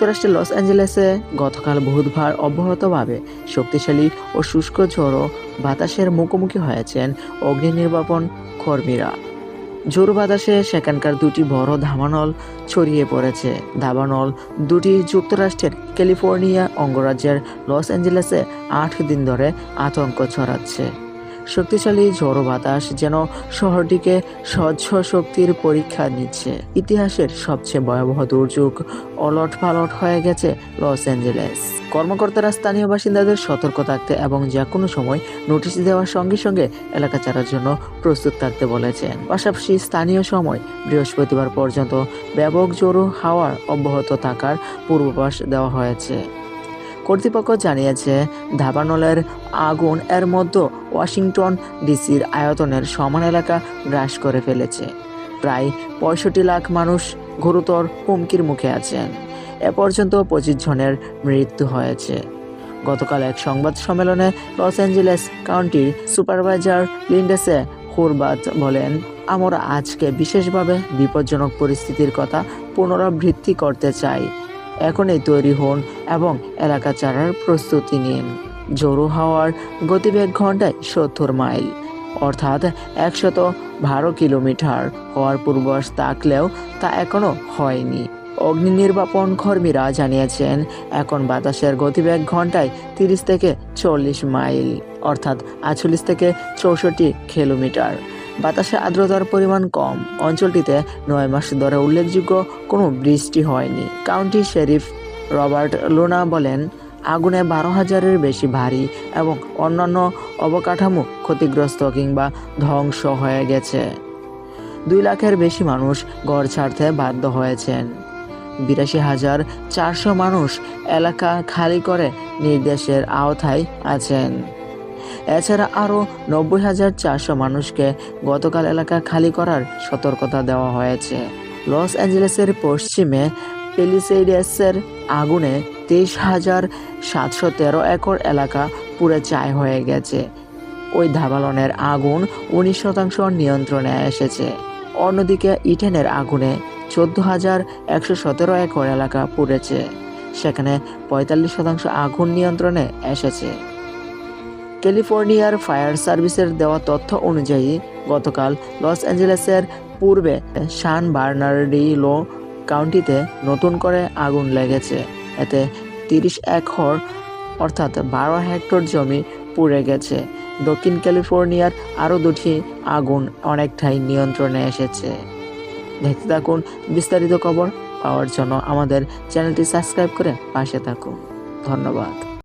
যুক্তরাষ্ট্রের লস অ্যাঞ্জেলেসে গতকাল বুধবার অব্যাহতভাবে শক্তিশালী ও শুষ্ক ঝোড়ো বাতাসের মুখোমুখি হয়েছেন অগ্নি নির্বাপন কর্মীরা। ঝোড়ো বাতাসে সেখানকার দুটি বড় ধাবানল ছড়িয়ে পড়েছে। ধাবানল দুটি যুক্তরাষ্ট্রের ক্যালিফোর্নিয়া অঙ্গরাজ্যের লস অ্যাঞ্জেলেসে আট দিন ধরে আতঙ্ক ছড়াচ্ছে। শক্তিশালী ঝোড়ো বাতাস যেন শহরটিকে স্বচ্ছ শক্তির পরীক্ষা নিচ্ছে। ইতিহাসের সবচেয়ে ভয়াবহ দুর্যোগ অলট পালট হয়ে গেছে লস অ্যাঞ্জেলেস। কর্মকর্তারা স্থানীয় বাসিন্দাদের সতর্ক থাকতে এবং যে কোনো সময় নোটিশ দেওয়ার সঙ্গে সঙ্গে এলাকা ছাড়ার জন্য প্রস্তুত থাকতে বলেছেন। পাশাপাশি স্থানীয় সময় বৃহস্পতিবার পর্যন্ত ব্যাপক জোরো হাওয়ার অব্যাহত থাকার পূর্বাভাস দেওয়া হয়েছে। কর্তৃপক্ষ জানিয়েছে, ধাবানলের আগুন এর মধ্যে ওয়াশিংটন ডিসির আয়তনের সমান এলাকা গ্রাস করে ফেলেছে। প্রায় পঁয়ষট্টি লাখ মানুষ গুরুতর হুমকির মুখে আছেন। এ পর্যন্ত পঁচিশ জনের মৃত্যু হয়েছে। গতকাল এক সংবাদ সম্মেলনে লস অ্যাঞ্জেলেস কাউন্টির সুপারভাইজার লিন্ডেসে হুরবাত বলেন, আমরা আজকে বিশেষভাবে বিপজ্জনক পরিস্থিতির কথা পুনরাবৃত্তি করতে চাই। এখনই তৈরি হন এবং এলাকা ছাড়ার প্রস্তুতি নিন। জোরো হাওয়ার গতিবেগ ঘন্টায় সত্তর মাইল, অর্থাৎ একশত বারো কিলোমিটার। হওয়ার পূর্বাস থাকলেও তা এখনও হয়নি। অগ্নি নির্বাপন কর্মীরা জানিয়েছেন, এখন বাতাসের গতিবেগ ঘন্টায় তিরিশ থেকে চল্লিশ মাইল, অর্থাৎ আটচল্লিশ থেকে চৌষট্টি কিলোমিটার। বাতাসে আর্দ্রতার পরিমাণ কম। অঞ্চলটিতে নয় মাস ধরে উল্লেখযোগ্য কোনো বৃষ্টি হয়নি। কাউন্টি শেরিফ রবার্ট লোনা বলেন, আগুনে বারো হাজারের বেশি ভারী এবং অন্যান্য অবকাঠামো ক্ষতিগ্রস্ত কিংবা ধ্বংস হয়ে গেছে। দুই লাখের বেশি মানুষ ঘর ছাড়তে বাধ্য হয়েছেন। বিরাশি হাজার চারশো মানুষ এলাকা খালি করে নির্দেশের আওতায় আছেন। এছাড়া আরও নব্বই হাজার চারশো মানুষকে গতকাল এলাকা খালি করার সতর্কতা দেওয়া হয়েছে। লস অ্যাঞ্জেলেসের পশ্চিমে পেলিসেইডেসের আগুনে তেইশ হাজার সাতশো তেরো একর এলাকা পুড়ে চায় হয়ে গেছে। ওই ধাবালনের আগুন উনিশ শতাংশ নিয়ন্ত্রণে এসেছে। অন্যদিকে ইটেনের আগুনে চোদ্দ হাজার একশো সতেরো একর এলাকা পুড়েছে। সেখানে পঁয়তাল্লিশ শতাংশ আগুন নিয়ন্ত্রণে এসেছে। ক্যালিফোর্নিয়ার ফায়ার সার্ভিসের দেওয়া তথ্য অনুযায়ী, গতকাল লস অ্যাঞ্জেলেসের পূর্বে সান বার্নার্ডিলো কাউন্টিতে নতুন করে আগুন লেগেছে। এতে তিরিশ একর অর্থাৎ বারো হেক্টর জমি পুড়ে গেছে। দক্ষিণ ক্যালিফোর্নিয়ার আরও দুটি আগুন অনেকটাই নিয়ন্ত্রণে এসেছে। দেখতে থাকুন বিস্তারিত খবর। পাওয়ার জন্য আমাদের চ্যানেলটি সাবস্ক্রাইব করে পাশে থাকুন। ধন্যবাদ।